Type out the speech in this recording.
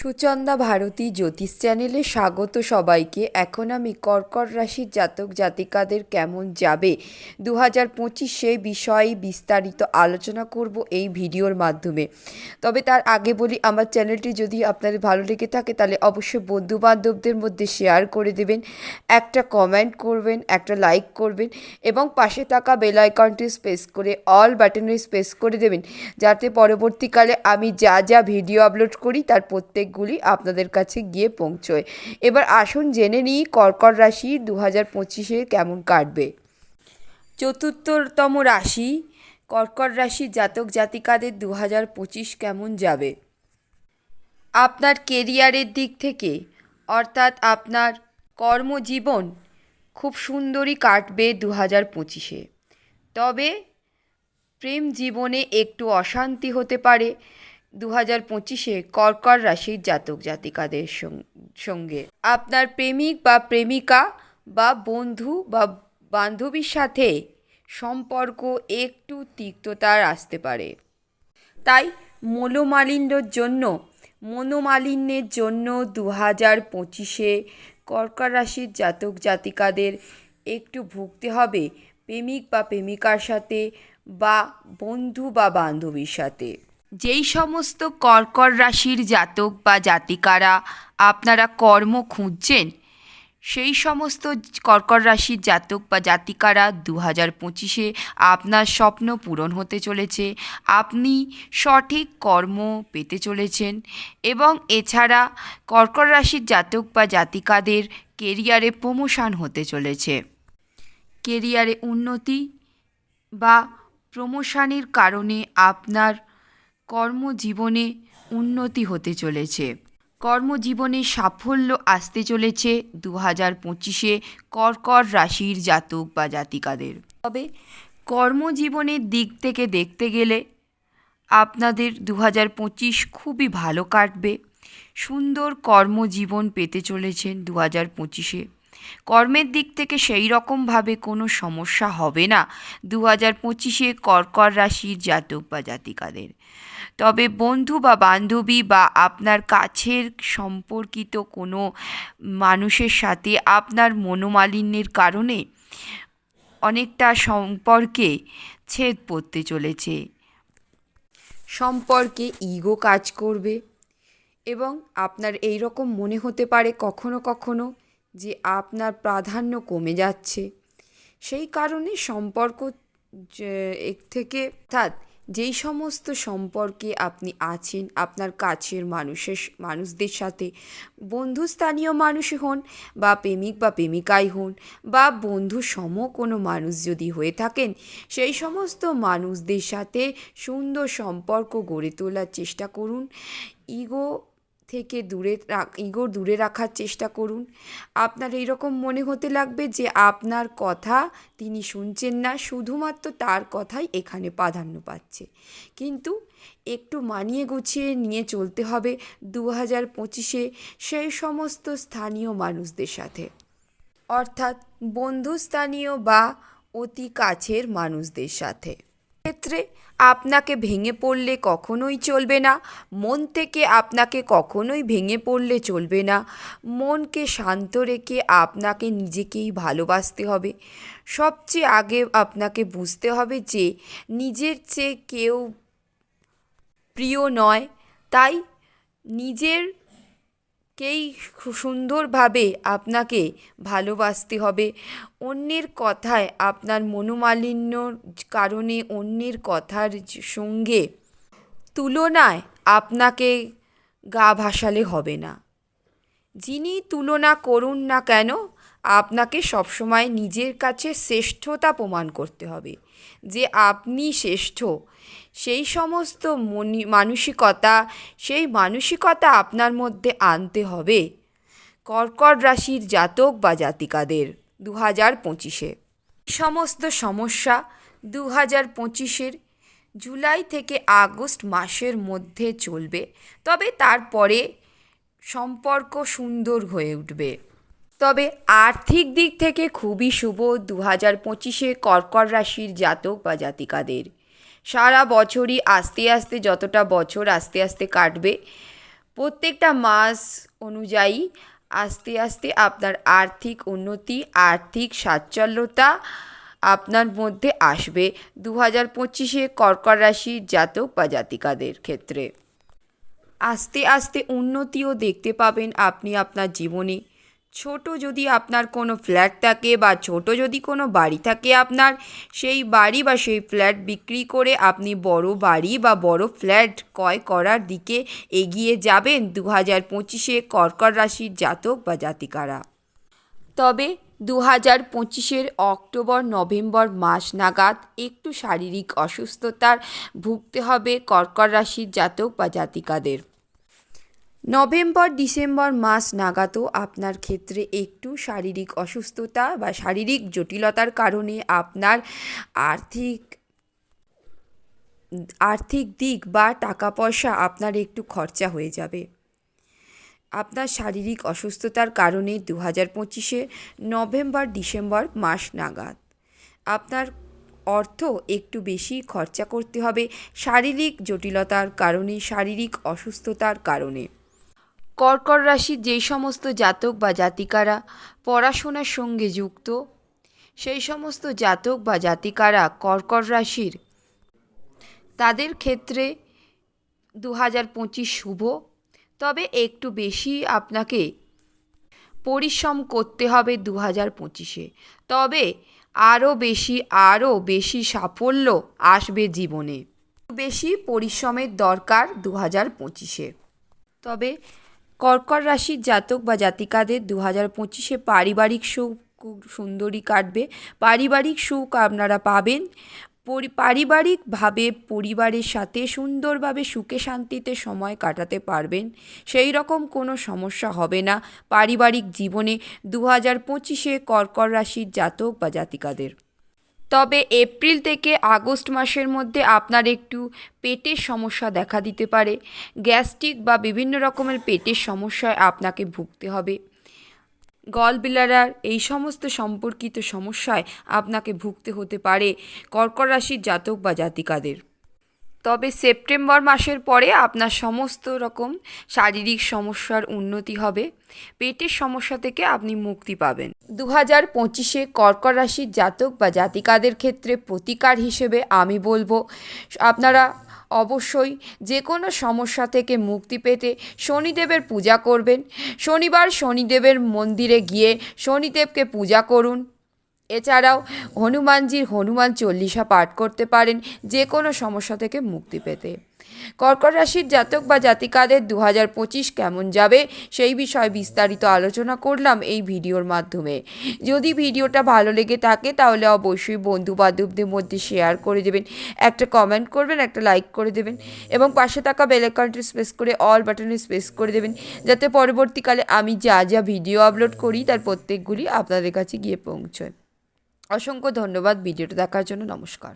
সুচন্দা ভারতী জ্যোতিষ চ্যানেলে স্বাগত সবাইকে। এখন আমি কর্কট রাশির জাতক জাতিকাদের কেমন যাবে? দু হাজার পঁচিশ সেই বিষয়ে বিস্তারিত আলোচনা করব এই ভিডিওর মাধ্যমে। তবে তার আগে বলি, আমার চ্যানেলটি যদি আপনাদের ভালো লেগে থাকে, তাহলে অবশ্যই বন্ধু বান্ধবদের মধ্যে শেয়ার করে দেবেন। একটা কমেন্ট করবেন, একটা লাইক করবেন এবং পাশে থাকা বেল আইকনটি স্পেস করে, অল বাটনে স্পেস করে দেবেন। যাতে পরবর্তীকালে আমি যা যা ভিডিও আপলোড করি, তার প্রত্যেকগুলি আপনাদের কাছে গিয়ে পৌঁছয়। এবার আসুন জেনে নিই কর্কট রাশি দু হাজার পঁচিশে কেমন কাটবে। চতুর্থতম রাশি, কর্কট রাশি জাতক জাতিকাদের দু হাজার পঁচিশ কেমন যাবে? আপনার কেরিয়ারের দিক থেকে, অর্থাৎ আপনার কর্মজীবন খুব সুন্দরই কাটবে দু হাজার পঁচিশে। তবে প্রেম জীবনে একটু অশান্তি হতে পারে দু হাজার পঁচিশে কর্কট রাশির জাতক জাতিকাদের সঙ্গে। আপনার প্রেমিক বা প্রেমিকা বা বন্ধু বা বান্ধবীর সাথে সম্পর্ক একটু তিক্ততার আসতে পারে। তাই মনোমালিন্যর জন্য, মনোমালিন্যের জন্য দু হাজার পঁচিশে কর্কট রাশির জাতক জাতিকাদের একটু ভুগতে হবে প্রেমিক বা প্রেমিকার সাথে বা বন্ধু বা বান্ধবীর সাথে। যেই সমস্ত কর্কট রাশির জাতক বা জাতিকারা আপনারা কর্ম খুঁজছেন, সেই সমস্ত কর্কর রাশির জাতক বা জাতিকারা দু হাজার পঁচিশে আপনার স্বপ্ন পূরণ হতে চলেছে, আপনি সঠিক কর্ম পেতে চলেছেন এবং এছাড়া কর্কর রাশির জাতক বা জাতিকাদের কেরিয়ারে প্রমোশন হতে চলেছে। কেরিয়ারে উন্নতি বা প্রমোশনের কারণে আপনার কর্মজীবনে উন্নতি হতে চলেছে। কর্মজীবনে সাফল্য আসতে চলেছে দু হাজার পঁচিশে কর্কর রাশির জাতক বা জাতিকাদের। তবে কর্মজীবনের দিক থেকে দেখতে গেলে আপনাদের দু হাজার পঁচিশ খুবই ভালো কাটবে। সুন্দর কর্মজীবন পেতে চলেছেন দু হাজার পঁচিশে। কর্মের দিক থেকে সেই রকমভাবে কোনো সমস্যা হবে না দু হাজার পঁচিশে কর্কর রাশির জাতক বা জাতিকাদের। তবে বন্ধু বা বান্ধবী বা আপনার কাছের সম্পর্কিত কোনো মানুষের সাথে আপনার মনোমালিন্যের কারণে অনেকটা সম্পর্কে ছেদ পড়তে চলেছে। সম্পর্কে ইগো কাজ করবে এবং আপনার এই রকম মনে হতে পারে কখনো কখনো যে আপনার প্রাধান্য কমে যাচ্ছে। সেই কারণে সম্পর্ক এক থেকে অর্থাৎ যেই সমস্ত সম্পর্কে আপনি আছেন, আপনার কাছের মানুষের মানুষদের সাথে, বন্ধুস্থানীয় মানুষই হন বা প্রেমিক বা প্রেমিকাই হন বা বন্ধু সম কোনো মানুষ যদি হয়ে থাকেন, সেই সমস্ত মানুষদের সাথে সুন্দর সম্পর্ক গড়ে তোলার চেষ্টা করুন। ইগো থেকে দূরে রাখ ইগো দূরে রাখার চেষ্টা করুন। আপনার এইরকম মনে হতে লাগবে যে আপনার কথা তিনি শুনছেন না, শুধুমাত্র তার কথাই এখানে প্রাধান্য পাচ্ছে। কিন্তু একটু মানিয়ে গুছিয়ে নিয়ে চলতে হবে দু হাজার পঁচিশে সেই সমস্ত স্থানীয় মানুষদের সাথে। অর্থাৎ বন্ধুস্থানীয় বা অতি কাছের মানুষদের সাথে। ক্ষেত্রে আপনাকে ভেঙে পড়লে কখনোই চলবে না, মন থেকে আপনাকে কখনোই ভেঙে পড়লে চলবে না। মনকে শান্ত রেখে আপনাকে নিজেকেই ভালোবাসতে হবে। সবচেয়ে আগে আপনাকে বুঝতে হবে যে নিজের চেয়ে কেউ প্রিয় নয়, তাই নিজের কেই সুন্দরভাবে আপনাকে ভালোবাসতে হবে। অন্যের কথায় আপনার মনোমালিন্যর কারণে অন্যের কথার সঙ্গে তুলনায় আপনাকে গা ভাসালে হবে না। যিনি তুলনা করুন না কেন, আপনাকে সবসময় নিজের কাছে শ্রেষ্ঠতা প্রমাণ করতে হবে। যে আপনি শ্রেষ্ঠ, সেই সমস্ত মনি, মানসিকতা, সেই মানসিকতা আপনার মধ্যে আনতে হবে। কর্কট রাশির জাতক বা জাতিকাদের দু হাজার পঁচিশে সমস্ত সমস্যা দু হাজার পঁচিশের জুলাই থেকে আগস্ট মাসের মধ্যে চলবে, তবে তারপরে সম্পর্ক সুন্দর হয়ে উঠবে। তবে আর্থিক দিক থেকে খুবই শুভ দু হাজার পঁচিশে কর্কট রাশির জাতক বা জাতিকাদের। সারা বছরই আস্তে আস্তে যতটা বছর আস্তে আস্তে কাটবে, প্রত্যেকটা মাস অনুযায়ী আস্তে আস্তে আপনার আর্থিক উন্নতি, আর্থিক সাচ্ছল্যতা আপনার মধ্যে আসবে দু হাজার পঁচিশে কর্কট রাশির জাতক বা জাতিকাদের ক্ষেত্রে। আস্তে আস্তে উন্নতিও দেখতে পাবেন আপনি আপনার জীবনে। ছোট যদি আপনার কোনো ফ্ল্যাট থাকে বা ছোট যদি কোনো বাড়ি থাকে আপনার, সেই বাড়ি বা সেই ফ্ল্যাট বিক্রি করে আপনি বড় বাড়ি বা বড় ফ্ল্যাট ক্রয় করার দিকে এগিয়ে যাবেন দু হাজার পঁচিশে কর্কট রাশির জাতক বা জাতিকারা। তবে দু হাজার পঁচিশের অক্টোবর, নভেম্বর মাস নাগাদ একটু শারীরিক অসুস্থতার ভুগতে হবে কর্কট রাশির জাতক বা জাতিকাদের। নভেম্বর, ডিসেম্বর মাস নাগাদও আপনার ক্ষেত্রে একটু শারীরিক অসুস্থতা বা শারীরিক জটিলতার কারণে আপনার আর্থিক আর্থিক দিক বা টাকা পয়সা আপনার একটু খরচা হয়ে যাবে। আপনার শারীরিক অসুস্থতার কারণে দু হাজার পঁচিশে নভেম্বর, ডিসেম্বর মাস নাগাদ আপনার অর্থ একটু বেশি খরচা করতে হবে শারীরিক জটিলতার কারণে, শারীরিক অসুস্থতার কারণে। কর্কট রাশির যেই সমস্ত জাতক বা জাতিকারা পড়াশোনার সঙ্গে যুক্ত, সেই সমস্ত জাতক বা জাতিকারা কর্কট রাশির, তাদের ক্ষেত্রে দু হাজার পঁচিশ শুভ। তবে একটু বেশি আপনাকে পরিশ্রম করতে হবে দু হাজার পঁচিশে। তবে আরও বেশি আরও বেশি সাফল্য আসবে জীবনে। বেশি পরিশ্রমের দরকার দু হাজার পঁচিশে। তবে কর্কট রাশির জাতক বা জাতিকাদের দু হাজার পঁচিশে পারিবারিক সুখ খুব সুন্দরই কাটবে। পারিবারিক সুখ আপনারা পাবেন। পারিবারিকভাবে পরিবারের সাথে সুন্দরভাবে সুখে শান্তিতে সময় কাটাতে পারবেন। সেই রকম কোনো সমস্যা হবে না। পারিবারিক জীবনে দু হাজার পঁচিশে কর্কট রাশির জাতক বা জাতিকাদের। তবে এপ্রিল থেকে আগস্ট মাসের মধ্যে আপনার একটু পেটের সমস্যা দেখা দিতে পারে। গ্যাস্ট্রিক বা বিভিন্ন রকমের পেটের সমস্যায় আপনাকে ভুগতে হবে। গল বিলারার এই সমস্ত সম্পর্কিত সমস্যায় আপনাকে ভুগতে হতে পারে কর্কট রাশির জাতক বা জাতিকাদের। তবে সেপ্টেম্বর মাসের পরে আপনার সমস্ত রকম শারীরিক সমস্যার উন্নতি হবে। পেটের সমস্যা থেকে আপনি মুক্তি পাবেন। দু হাজার পঁচিশে কর্কট রাশির জাতক বা জাতিকাদের ক্ষেত্রে প্রতিকার হিসেবে আমি বলব, আপনারা অবশ্যই যে কোনো সমস্যা থেকে মুক্তি পেতে শনিদেবের পূজা করবেন। শনিবার শনিদেবের মন্দিরে গিয়ে শনিদেবকে পূজা করুন। এছাড়াও হনুমানজির হনুমান চল্লিশা পাঠ করতে পারেন যে কোনো সমস্যা থেকে মুক্তি পেতে। কর্কট রাশির জাতক বা জাতিকাদের দু হাজার পঁচিশ কেমন যাবে সেই বিষয়ে বিস্তারিত আলোচনা করলাম এই ভিডিওর মাধ্যমে। যদি ভিডিওটা ভালো লেগে থাকে তাহলে অবশ্যই বন্ধু বান্ধবদের মধ্যে শেয়ার করে দেবেন, একটা কমেন্ট করবেন, একটা লাইক করে দেবেন এবং পাশে থাকা বেল আইকনটি স্পেস করে অল বাটনে স্পেস করে দেবেন যাতে পরবর্তীকালে আমি যা যা ভিডিও আপলোড করি তার প্রত্যেকগুলি আপনাদের কাছে গিয়ে পৌঁছয়। অসংখ্য ধন্যবাদ ভিডিওটা দেখার জন্য নমস্কার।